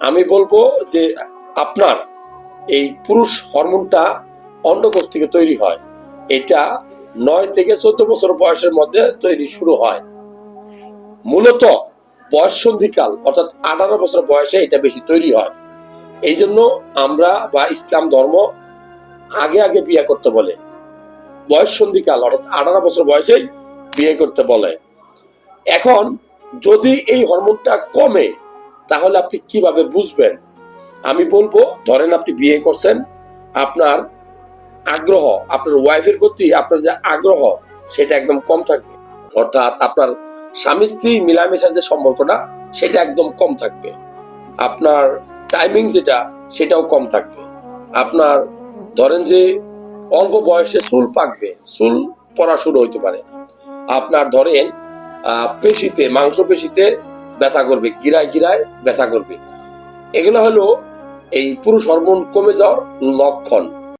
আমি বলব যে আপনার এই পুরুষ হরমোনটা অন্ডকোষ থেকে তৈরি হয়। এটা নয় থেকে চোদ্দ বছর বয়সের মধ্যে তৈরি শুরু হয়। মূলত বয়স সন্ধিকাল, অর্থাৎ আঠারো বছর বয়সে এটা বেশি তৈরি হয়। এই জন্য আমরা বা ইসলাম ধর্ম আগে আগে বিয়ে করতে বলে। বয়স সন্ধিকাল, অর্থাৎ আঠারো বছর বয়সেই বিয়ে করতে বলে। এখন যদি এই হরমোনটা কমে তাহলে আপনি কীভাবে বুঝবেন? আমি বলব, ধরেন আপনি বিয়ে করছেন, আপনার আগ্রহ, আপনার ওয়াইফের প্রতি আপনার যে আগ্রহ, সেটা একদম কম থাকবে। অর্থাৎ আপনার স্বামী স্ত্রী মিলামেশার যে সম্পর্কটা, সেটা একদম কম থাকবে। আপনার টাইমিং যেটা, সেটাও কম থাকবে। আপনার ধরেন যে অল্প বয়সে চুল পাকবে, চুল পড়া শুরু হইতে পারে। আপনার ধরেন পেশিতে মাংস পেশিতে ব্যথা করবে গিরায় গিরায় ব্যথা করবে। এগুলো হলো এই পুরুষ হরমোন কমে যাওয়ার লক্ষণ।